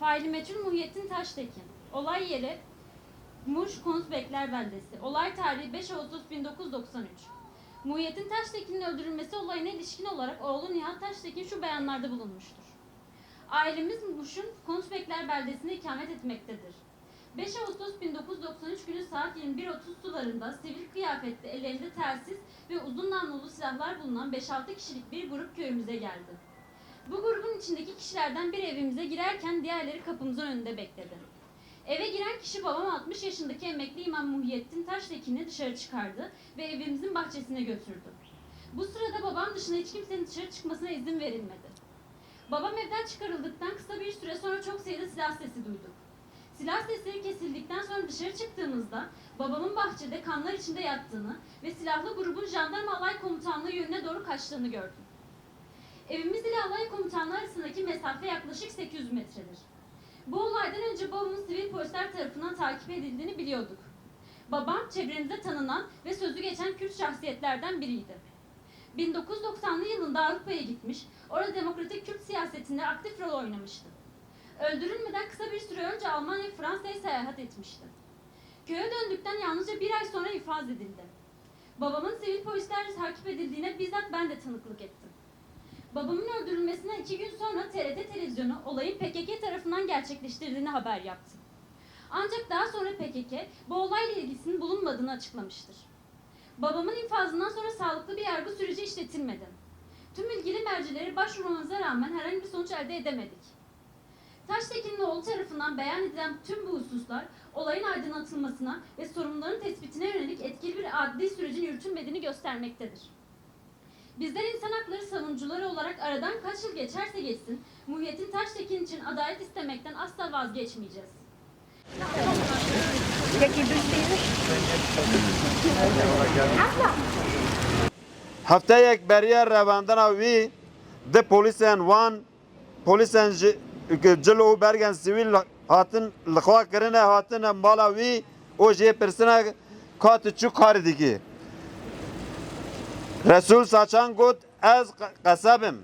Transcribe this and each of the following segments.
Faili meçhul Muhyiddin Taştekin. Olay yeri Muş Konusbekler Beldesi. Olay tarihi 5 Ağustos 1993. Muhyiddin Taştekin'in öldürülmesi olayına ilişkin olarak oğlu Nihat Taştekin şu beyanlarda bulunmuştur. Ailemiz Muş'un Konusbekler Beldesi'nde ikamet etmektedir. 5 Ağustos 1993 günü saat 21.30 sularında sivil kıyafetli ellerinde telsiz ve uzun namlulu silahlar bulunan 5-6 kişilik bir grup köyümüze geldi. Bu grubun içindeki kişilerden biri evimize girerken diğerleri kapımızın önünde bekledi. Eve giren kişi babam 60 yaşındaki emekli İmam Muhyiddin Taştekin'i dışarı çıkardı ve evimizin bahçesine götürdü. Bu sırada babam dışında hiç kimsenin dışarı çıkmasına izin verilmedi. Babam evden çıkarıldıktan kısa bir süre sonra çok sayıda silah sesi duyduk. Silah sesleri kesildikten sonra dışarı çıktığımızda babamın bahçede kanlar içinde yattığını ve silahlı grubun jandarma alay komutanlığı yönüne doğru kaçtığını gördüm. Evimiz ile alay komutanlığı arasındaki mesafe yaklaşık 800 metredir. Bu olaydan önce babamın sivil polisler tarafından takip edildiğini biliyorduk. Babam çevremizde tanınan ve sözü geçen Kürt şahsiyetlerden biriydi. 1990'lı yılında Avrupa'ya gitmiş, orada demokratik Kürt siyasetinde aktif rol oynamıştı. Öldürülmeden kısa bir süre önce Almanya ve Fransa'ya seyahat etmişti. Köye döndükten yalnızca bir ay sonra ifaz edildi. Babamın sivil polislerle takip edildiğine bizzat ben de tanıklık ettim. Babamın öldürülmesinden iki gün sonra TRT televizyonu olayın PKK tarafından gerçekleştirildiğini haber yaptı. Ancak daha sonra PKK bu olayla ilgisinin bulunmadığını açıklamıştır. Babamın infazından sonra sağlıklı bir yargı süreci işletilmedi. Tüm ilgili mercileri başvurmamıza rağmen herhangi bir sonuç elde edemedik. Taştekin'in oğlu tarafından beyan edilen tüm bu hususlar olayın aydınlatılmasına ve sorunların tespitine yönelik etkili bir adli sürecin yürütülmediğini göstermektedir. Bizler insan hakları savunucuları olarak aradan kaç yıl geçerse geçsin, Muhyiddin Taştekin için adalet istemekten asla vazgeçmeyeceğiz. Hefteyek beriye revandina wî di polîsên wan polîsên cil û bergen sivîl hatin li xwe kirine hatine mala wî û jê pirsine ka tu çi karî. Resul saçan got ez qesebim.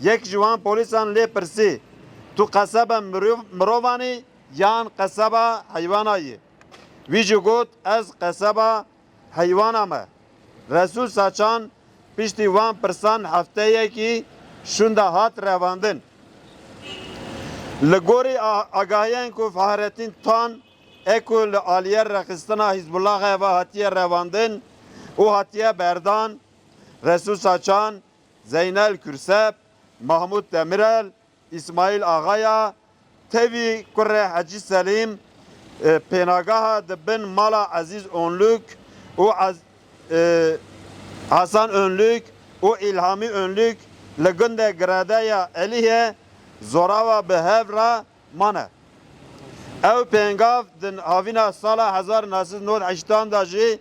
Yek ji wan polîsan lê pirsî. Tu mirov- mirovanî yan qeseba heywanayî. Wî jî got ez qeseba heywana me. Resul saçan piştî wan pirsan hefteyekî şunda hat revandin. Li gorî agahiyên ku faharetîn tan e ku li aliyê rexistina Hizbullahê ve hatiye revandin û hatiye berdan Resul Saçan, Zeynel Kürsep, Mahmud Demirel, İsmail Ağaya, Tevi Kurre Hacı Selim, e, Penagaha dibin Mala Aziz Onluk, o az, e, Hasan Önlük, o İlhami Önlük, Legünde Gradaya Eliye, Zorava Behevra Mane. Ev pengav din havina sala 1998 da jî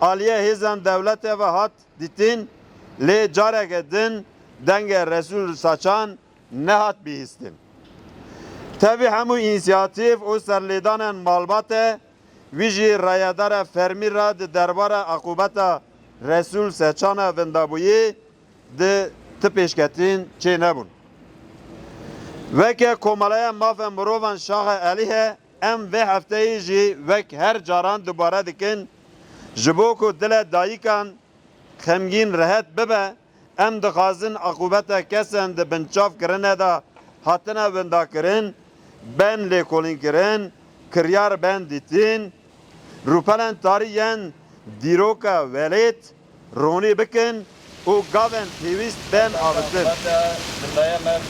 aliye hêzan devletê ve hat dîtin lê careke din dengê Resul saçan nehat bihîstin. Tevî hemû înisiyatif û serlêdanên malbatê wî jî rayedara fermî ra di derbara aqubeta Resul seçana vindabûyî di ti pêşketin çê nebûn. Veke komalaya mafên mirovan şaxa Elîhe em vê hefteyê jî wek her caran dubare dikin ji bo ku dilê dayikan xemgîn rehet bibe em dixwazin aqubeta kesên di binçavkirinê da hatine windakirin ben lêkolînkirin kiryar ben dîtin rûpelên tarîyên dîroka welêt ronî bikin û gavên pêwîst ben avitin. Hatta Bindaya mer